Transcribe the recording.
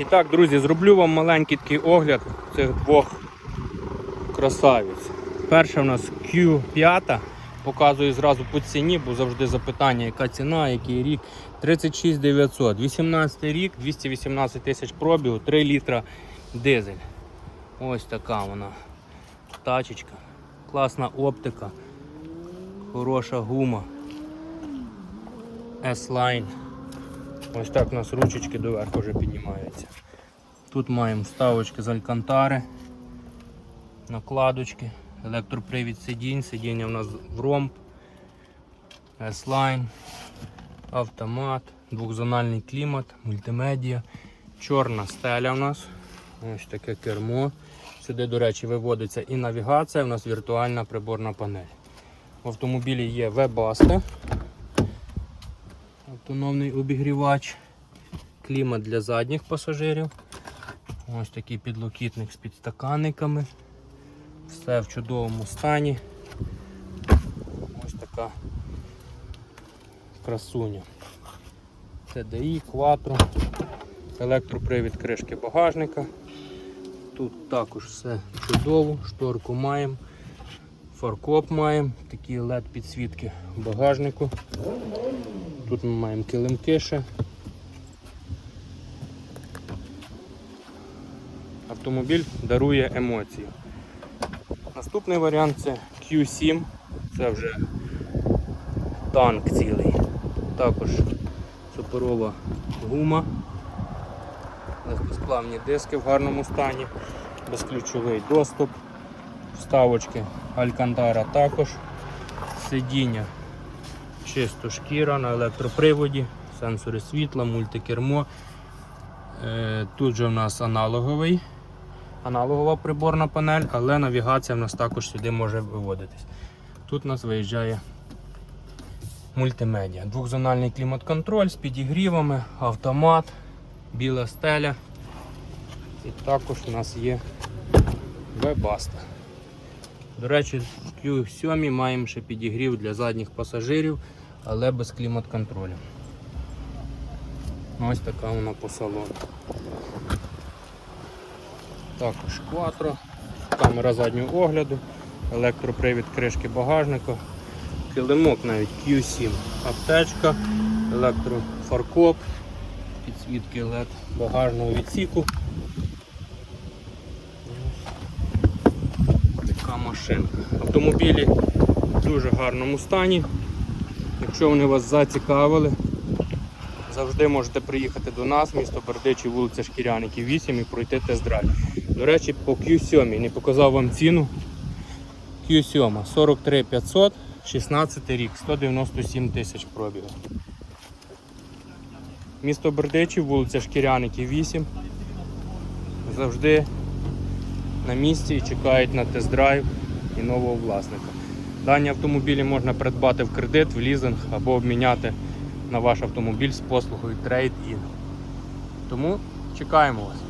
І так, друзі, зроблю вам маленький такий огляд цих двох красавиць. Перша у нас Q5. Показую зразу по ціні, бо завжди запитання, яка ціна, який рік. 36 900. 18 рік, 218 тисяч пробігу, 3 літра дизель. Ось така вона. Тачечка. Класна оптика. Хороша гума. S-Line. Ось так у нас ручечки доверху вже піднімаються. Тут маємо вставочки з алькантари, накладочки, електропривід сидінь, сидіння у нас в ромб, S-Line, автомат, двохзональний клімат, мультимедіа, чорна стеля у нас. Ось таке кермо. Сюди, до речі, виводиться і навігація, у нас віртуальна приборна панель. В автомобілі є Webasto, автономний обігрівач, клімат для задніх пасажирів. Ось такий підлокітник з підстаканниками. Все в чудовому стані. Ось така красуня. TDI, Quattro, електропривід кришки багажника. Тут також все чудово, шторку маємо, фаркоп маємо, такі LED підсвітки в багажнику. Тут ми маємо килимки ще. Автомобіль дарує емоції. Наступний варіант це Q7, це вже танк цілий. Також суперова гума, легкосплавні диски в гарному стані, безключовий доступ, вставочки Алькантара також, сидіння чисто шкіра на електроприводі, сенсори світла, мультикермо. Е, Тут же в нас аналоговий, аналогова приборна панель, але навігація в нас також сюди може виводитись. Тут у нас виїжджає мультимедіа. Двохзональний клімат-контроль з підігрівами, автомат, біла стеля. І також у нас є Webasto. До речі, в Q7 маємо ще підігрів для задніх пасажирів, але без клімат-контролю. Ось така вона по салону. Також кватро, камера заднього огляду, електропривід кришки багажника, килимок навіть Q7, аптечка, електрофаркоп, підсвітки LED багажного відсіку. Машинка. Автомобілі в дуже гарному стані. Якщо вони вас зацікавили, завжди можете приїхати до нас, місто Бердичі, вулиця Шкіряників 8 і пройти тест-драйв. До речі, по Q7 не показав вам ціну. Q7 43 500, 16 рік, 197 тисяч пробігу. Місто Бердичів, вулиця Шкіряників 8. Завжди на місці і чекають на тест-драйв і нового власника. Дані автомобілі можна придбати в кредит, в лізинг або обміняти на ваш автомобіль з послугою Trade-in. Тому чекаємо вас.